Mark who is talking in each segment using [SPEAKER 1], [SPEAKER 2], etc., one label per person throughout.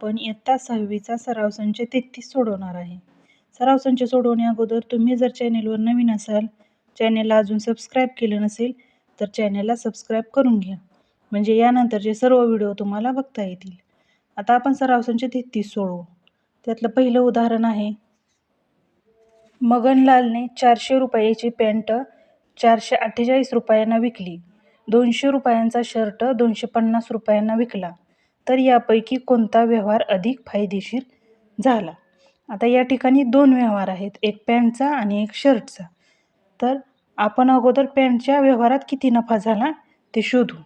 [SPEAKER 1] आपण इयत्ता सहावीचा सराव संच तेहतीस सोडवणार आहे. सराव संच सोडवण्या अगोदर तुम्ही जर चॅनेलवर नवीन असाल चॅनेलला अजून सबस्क्राईब केलं नसेल तर चॅनेलला सबस्क्राईब करून घ्या. म्हणजे यानंतरचे सर्व व्हिडिओ तुम्हाला बघता येतील. आता आपण सराव संच तेहतीस सोडवू. त्यातलं पहिलं उदाहरण आहे. मगनलालने चारशे रुपयाची पॅन्ट चारशे अठ्ठेचाळीस रुपयांना विकली. दोनशे रुपयांचा शर्ट दोनशे पन्नास रुपयांना विकला. तर यापैकी कोणता व्यवहार अधिक फायदेशीर झाला? आता या ठिकाणी दोन व्यवहार आहेत एक पॅन्टचा आणि एक शर्टचा. तर आपण अगोदर पॅन्टच्या व्यवहारात किती नफा झाला ते शोधू.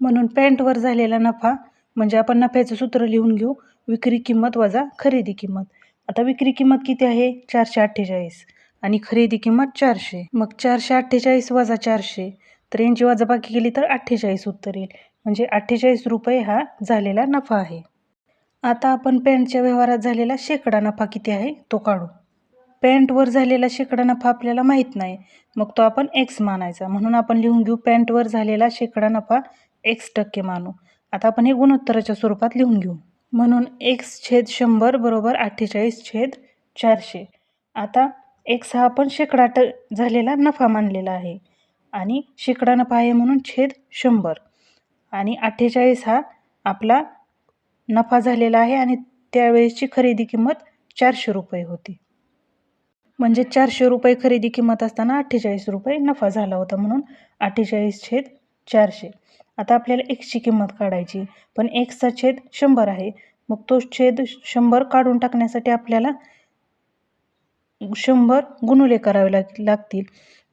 [SPEAKER 1] म्हणून पॅन्टवर झालेला नफा म्हणजे आपण नफ्याचं सूत्र लिहून घेऊ विक्री किंमत वजा खरेदी किंमत. आता विक्री किंमत किती आहे? चारशे अठ्ठेचाळीस. आणि खरेदी किंमत चारशे. मग चारशे अठ्ठेचाळीस वजा चारशे. तर यांची वजाबाकी केली तर अठ्ठेचाळीस उत्तर येईल. म्हणजे अठ्ठेचाळीस रुपये हा झालेला नफा आहे. आता आपण पॅन्टच्या व्यवहारात झालेला शेकडा नफा किती आहे तो काढू. पॅन्टवर झालेला शेकडा नफा आपल्याला माहीत नाही. मग तो आपण एक्स मानायचा. म्हणून आपण लिहून घेऊ पॅन्टवर झालेला शेकडा नफा एक्स टक्के मानू. आता आपण हे गुणोत्तराच्या स्वरूपात लिहून घेऊ. म्हणून एक्स छेद शंभर बरोबर अठ्ठेचाळीस छेद चारशे. आता एक्स हा आपण शेकडा ट झालेला नफा मानलेला आहे. आणि शेकडा नफा आहे म्हणून छेद शंभर. आणि अठ्ठेचाळीस हा आपला नफा झालेला आहे आणि त्यावेळेसची खरेदी किंमत चारशे रुपये होती. म्हणजे चारशे रुपये खरेदी किंमत असताना अठ्ठेचाळीस रुपये नफा झाला होता म्हणून अठ्ठेचाळीस छेद चारशे. आता आपल्याला एक्सची किंमत काढायची. पण एक्सचा छेद शंभर आहे. मग तो छेद शंभर काढून टाकण्यासाठी आपल्याला शंभर गुणुले करावे लाग लागतील.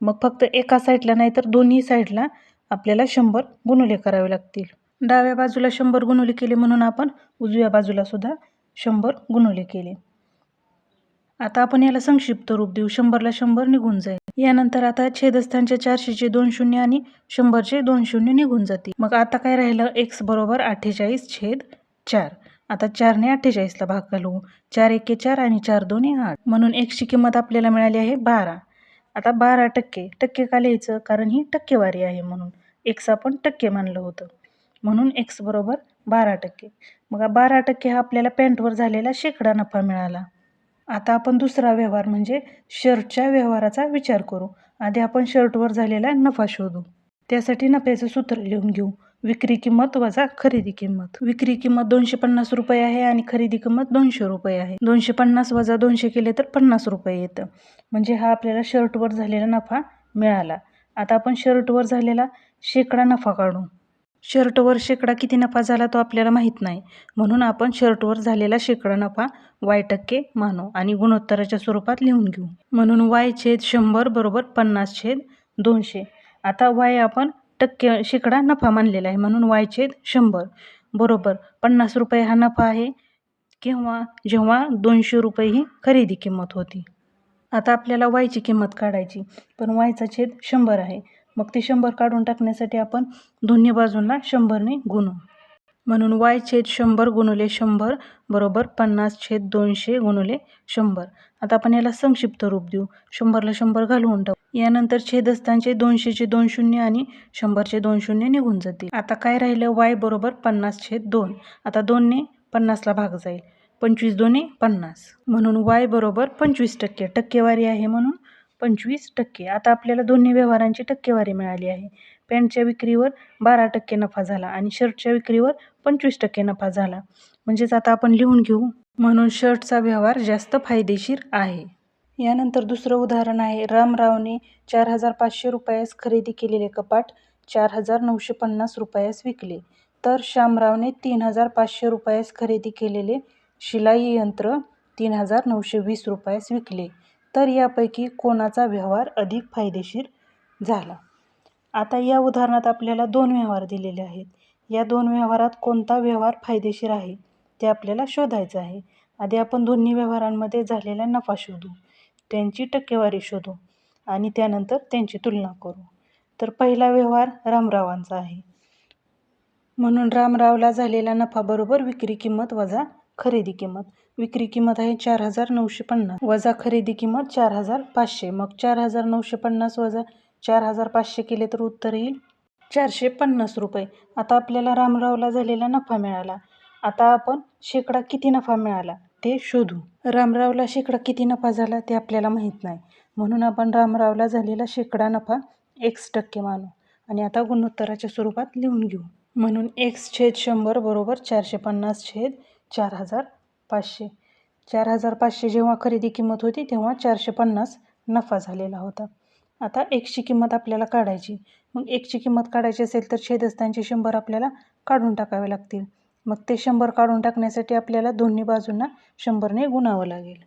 [SPEAKER 1] मग फक्त एका साईडला नाही तर दोन्ही साईडला आपल्याला शंभर गुणुले करावे लागतील. डाव्या बाजूला शंभर गुणुले केले म्हणून आपण उजव्या बाजूला सुद्धा शंभर गुणुले केले. आता आपण याला संक्षिप्त रूप देऊ. शंभरला शंभर निघून जाईल. यानंतर आता छेदस्थानच्या चारशेचे दोन शून्य आणि शंभरचे दोन शून्य निघून जातील. मग आता काय राहिलं? एक्स बरोबर अठ्ठेचाळीस छेद चार. आता चारने अठ्ठेचाळीसला भाग घालवू. चार एके चार आणि चार दोन्ही आठ. म्हणून एक्सची किंमत आपल्याला मिळाली आहे बारा. आता बारा टक्के. टक्के का लिहायचं? कारण ही टक्केवारी आहे म्हणून. एक्स आपण टक्के मानलं होतं. म्हणून एक्स बरोबर बारा टक्के. मग बारा टक्के हा आपल्याला पॅन्टवर झालेला शेकडा नफा मिळाला. आता आपण दुसरा व्यवहार म्हणजे शर्टच्या व्यवहाराचा विचार करू. आधी आपण शर्टवर झालेला नफा शोधू. त्यासाठी नफ्याचं सूत्र लिहून घेऊ. विक्री किंमत वजा खरेदी किंमत. विक्री किंमत दोनशे पन्नास रुपये आहे आणि खरेदी किंमत दोनशे रुपये आहे. दोनशे पन्नास वजा दोनशे केले तर पन्नास रुपये येतं. म्हणजे हा आपल्याला शर्टवर झालेला नफा मिळाला. आता आपण शर्टवर झालेला शेकडा नफा काढू. शर्टवर शेकडा किती नफा झाला तो आपल्याला माहीत नाही. म्हणून आपण शर्टवर झालेला शेकडा नफा वाय टक्के मानू आणि गुणोत्तराच्या स्वरूपात लिहून घेऊ. म्हणून वाय छेद शंभर बरोबर पन्नास छेद दोनशे. आता वाय आपण टक्के शेकडा नफा मानलेला आहे. म्हणून वाय छेद शंभर बरोबर पन्नास रुपये हा नफा आहे. किंवा जेव्हा दोनशे रुपये ही खरेदी किंमत होती. आता आपल्याला वायची किंमत काढायची. पण वायचा छेद शंभर आहे. मग ते शंभर काढून टाकण्यासाठी आपण दोन्ही बाजूंना शंभरने गुणू. म्हणून वाय छेद शंभर गुणुले शंभर बरोबर पन्नास छेद दोनशे गुणुले शंभर. आता आपण याला संक्षिप्त रूप देऊ. शंभरला शंभर घालवून टाकू. यानंतर छेदस्थानचे दोनशेचे दोन शून्य आणि शंभरचे दोन शून्य निघून जातील. आता काय राहिलं? वाय बरोबर पन्नास छेद दोन. आता दोनने पन्नासला भाग जाईल. पंचवीस दोन्ही पन्नास. म्हणून वाय बरोबर पंचवीस टक्के. टक्केवारी आहे म्हणून पंचवीस टक्के. आता आपल्याला दोन्ही व्यवहारांची टक्केवारी मिळाली आहे. पॅन्टच्या विक्रीवर बारा टक्के नफा झाला आणि शर्टच्या विक्रीवर पंचवीस टक्के नफा झाला. म्हणजेच आता आपण लिहून घेऊ. म्हणून शर्टचा व्यवहार जास्त फायदेशीर आहे. यानंतर दुसरं उदाहरण आहे. रामरावने चार हजार पाचशे रुपयास खरेदी केलेले कपाट चार हजार नऊशे पन्नास रुपयास विकले. तर श्यामरावने तीन हजार पाचशे रुपयास खरेदी केलेले शिलाई यंत्र तीन हजार नऊशे वीस रुपयास विकले. तर यापैकी कोणाचा व्यवहार अधिक फायदेशीर झाला? आता या उदाहरणात आपल्याला दोन व्यवहार दिलेले आहेत. या दोन व्यवहारात कोणता व्यवहार फायदेशीर आहे ते आपल्याला शोधायचं आहे. आधी आपण दोन्ही व्यवहारांमध्ये झालेला नफा शोधू त्यांची टक्केवारी शोधू आणि त्यानंतर त्यांची तुलना करू. तर पहिला व्यवहार रामरावांचा आहे. म्हणून रामरावला झालेला नफा बरोबर विक्री किंमत वजा खरेदी किंमत. विक्री किंमत आहे चार हजार नऊशे पन्नास. वजा खरेदी किंमत चार हजार पाचशे. मग चार हजार नऊशे पन्नास वजा चार हजार पाचशे केले तर उत्तर येईल चारशे पन्नास रुपये. आता आपल्याला रामरावला झालेला नफा मिळाला. आता आपण शेकडा किती नफा मिळाला ते शोधू. रामरावला शेकडा किती नफा झाला ते आपल्याला माहीत नाही. म्हणून आपण रामरावला झालेला शेकडा नफा एक्स टक्के मानू. आणि आता गुणोत्तराच्या स्वरूपात लिहून घेऊ. म्हणून एक्स छेद शंभर बरोबर चारशे पन्नास छेद चार हजार पाचशे. चार हजार पाचशे जेव्हा खरेदी किंमत होती तेव्हा चारशे पन्नास नफा झालेला होता. आता एकशी किंमत आपल्याला काढायची. मग एकची किंमत काढायची असेल तर छेदस्थांचे शंभर आपल्याला काढून टाकावे लागतील. मग ते शंभर काढून टाकण्यासाठी आपल्याला दोन्ही बाजूंना शंभरने गुणावं लागेल.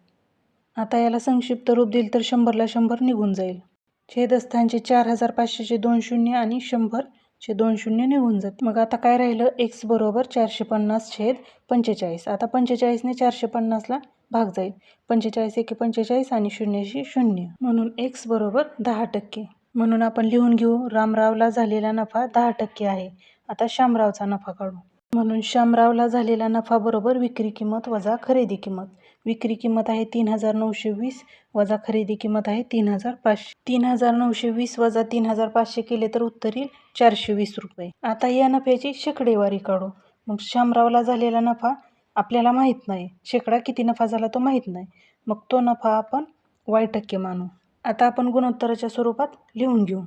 [SPEAKER 1] आता याला संक्षिप्त रूप दिल तर शंभरला शंभर निघून जाईल. छेदस्थांचे चार हजार पाचशेचे दोन शून्य आणि शंभर शंभरचे दोन शून्य निघून जाते. मग आता काय राहिलं? एक्स बरोबर चारशे पन्नास छेद पंचेचाळीस. आता पंचेचाळीसने चारशे पन्नासला भाग जाईल. पंचेचाळीस एके पंचेचाळीस आणि शून्यशी शून्य. म्हणून एक्स बरोबर दहा टक्के. म्हणून आपण लिहून घेऊ. रामरावला झालेला नफा दहा टक्के आहे. आता श्यामरावचा नफा काढू. म्हणून श्यामरावला झालेला नफा बरोबर विक्री किंमत वजा खरेदी किंमत. विक्री किंमत आहे तीन हजार नऊशे वीस वजा खरेदी किंमत आहे तीन हजार पाचशे. तीन हजार नऊशे वीस वजा तीन हजार पाचशे केले तर उत्तर येईल चारशे वीस रुपये. आता या नफ्याची शेकडेवारी काढू. मग शामरावला झालेला नफा आपल्याला माहीत नाही. शेकडा किती नफा झाला तो माहीत नाही. मग तो नफा आपण वाय टक्के मानू. आता आपण गुणोत्तराच्या स्वरूपात लिहून घेऊ.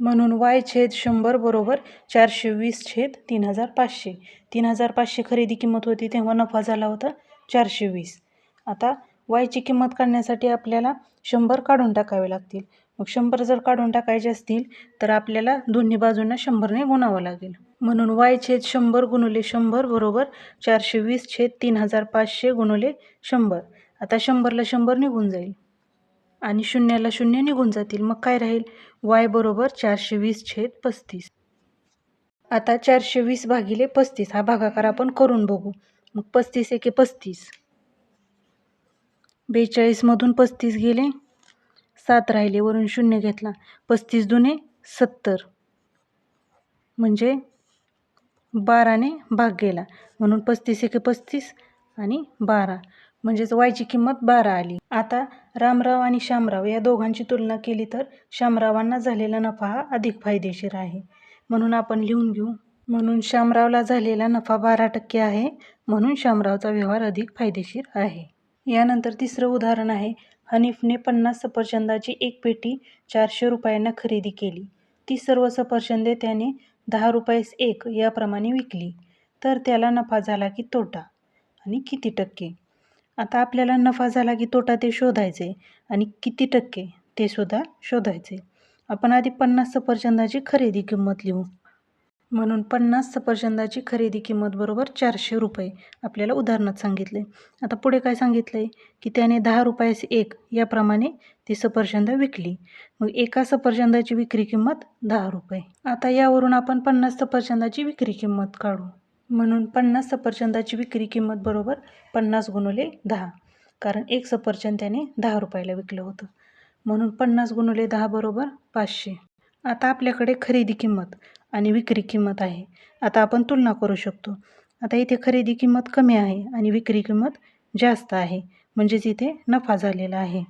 [SPEAKER 1] म्हणून वाय छेद शंभर बरोबर चारशे वीस छेद तीन हजार पाचशे. तीन हजार पाचशे खरेदी किंमत होती तेव्हा नफा झाला होता चारशे वीस. आता वायची किंमत काढण्यासाठी आपल्याला शंभर काढून टाकावे लागतील. मग शंभर जर काढून टाकायचे असतील तर आपल्याला दोन्ही बाजूंना शंभरने गुणावं लागेल. म्हणून वाय छेद शंभर गुणुले शंभर बरोबर चारशे वीस छेद तीन हजार पाचशे गुणुले शंभर. आता शंभरला शंभर निघून जाईल. आणि शून्याला शून्य निघून जातील. मग काय राहील? वाय बरोबर चारशे वीस छेद पस्तीस. आता चारशे वीस भागिले पस्तीस हा भागाकार आपण करून बघू. मग पस्तीस एके पस्तीस. बेचाळीसमधून पस्तीस गेले. सात राहिले वरून शून्य घेतला. पस्तीस दुने सत्तर. म्हणजे बाराने भाग गेला. म्हणून पस्तीस एके पस्तीस आणि बारा. म्हणजेच वायची किंमत बारा आली. आता रामराव आणि श्यामराव या दोघांची तुलना केली तर श्यामरावांना झालेला नफा हा अधिक फायदेशीर आहे. म्हणून आपण लिहून घेऊ. म्हणून श्यामरावला झालेला नफा बारा टक्के आहे. म्हणून श्यामरावचा व्यवहार अधिक फायदेशीर आहे. यानंतर तिसरं उदाहरण आहे. हनीफने पन्नास सफरचंदाची एक पेटी चारशे रुपयांना खरेदी केली. ती सर्व सफरचंदे त्याने दहा रुपयास एक याप्रमाणे विकली. तर त्याला नफा झाला की तोटा. आणि किती टक्के? आता आपल्याला नफा झाला की तोटा ते शोधायचे. आणि किती टक्के? ते सुद्धा शोधायचे. आपण आधी पन्नास सफरचंदाची खरेदी किंमत लिहू. म्हणून पन्नास सफरचंदाची खरेदी किंमत बरोबर चारशे रुपये आपल्याला उदाहरणात सांगितले. आता पुढे काय सांगितलं आहे की त्याने दहा रुपयास एक याप्रमाणे ती सफरचंद विकली. मग एका सफरचंदाची विक्री किंमत दहा रुपये. आता यावरून आपण पन्नास सफरचंदाची विक्री किंमत काढू. म्हणून पन्नास सफरचंदाची विक्री किंमत बरोबर पन्नास गुणुले दहा. कारण एक सफरचंद त्याने दहा रुपयाला विकलं होतं. म्हणून पन्नास गुणुले दहा बरोबर पाचशे. आता आपल्याकडे खरेदी किंमत. आणि विक्री किंमत आहे. आता आपण तुलना करू शकतो. आता इथे खरेदी किंमत कमी आहे आणि विक्री किंमत जास्त आहे. म्हणजेच इथे नफा झालेला आहे.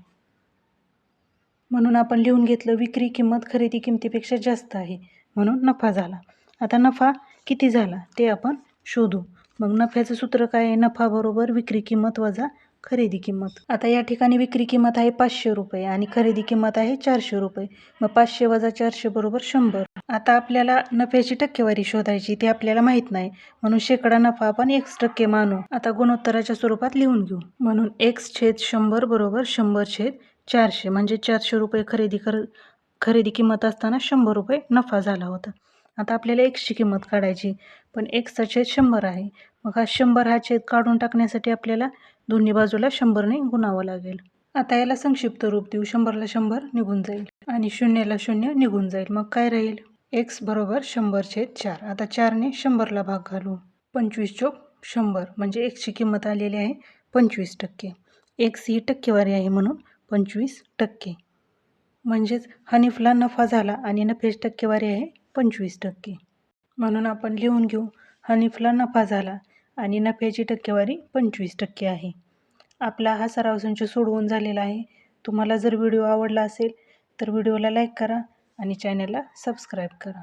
[SPEAKER 1] म्हणून आपण लिहून घेतलं विक्री किंमत खरेदी किंमतीपेक्षा जास्त आहे. म्हणून नफा झाला. आता नफा किती झाला ते आपण शोधू. मग नफ्याचं सूत्र काय आहे? नफा बरोबर विक्री किंमत वजा खरेदी किंमत. आता या ठिकाणी विक्री किंमत आहे पाचशे रुपये आणि खरेदी किंमत आहे चारशे रुपये. मग पाचशे वजा चारशे बरोबर शंभर. आता आपल्याला नफ्याची टक्केवारी शोधायची ती आपल्याला माहीत नाही. म्हणून शेकडा नफा आपण एक्स टक्के मानू. आता गुणोत्तराच्या स्वरूपात लिहून घेऊ. म्हणून एक्स छेद शंभर बरोबर शंभर छेद चारशे म्हणजे चारशे रुपये खरेदी कर खरेदी किंमत असताना शंभर रुपये नफा झाला होता. आता आपल्याला एक्सची किंमत काढायची पण एक्सचा छेद शंभर आहे. मग हा शंभर हा छेद काढून टाकण्यासाठी आपल्याला दोन्ही बाजूला शंभरने गुणावं लागेल. आता याला संक्षिप्त रूप देऊ. शंभरला शंभर निघून जाईल आणि शून्यला शून्य निघून जाईल. मग काय राहील? एक्स बरोबर शंभर छेद चार. आता चारने शंभरला भाग घालू. पंचवीस चोक शंभर. म्हणजे एक्सची किंमत आलेली आहे पंचवीस टक्के. एक्स ही टक्केवारी आहे म्हणून पंचवीस टक्के. म्हणजेच हनीफला नफा झाला आणि नफेच टक्केवारी आहे पंचवीस टक्के. म्हणून आपण लिहून घेऊ. हनीफला नफा झाला आणि नफ्याची टक्केवारी पंचवीस टक्के आहे. आपला हा सराव संच सोडवून झालेला आहे. तुम्हाला जर व्हिडिओ आवडला असेल तर व्हिडिओला लाईक करा आणि चॅनलला सबस्क्राईब करा.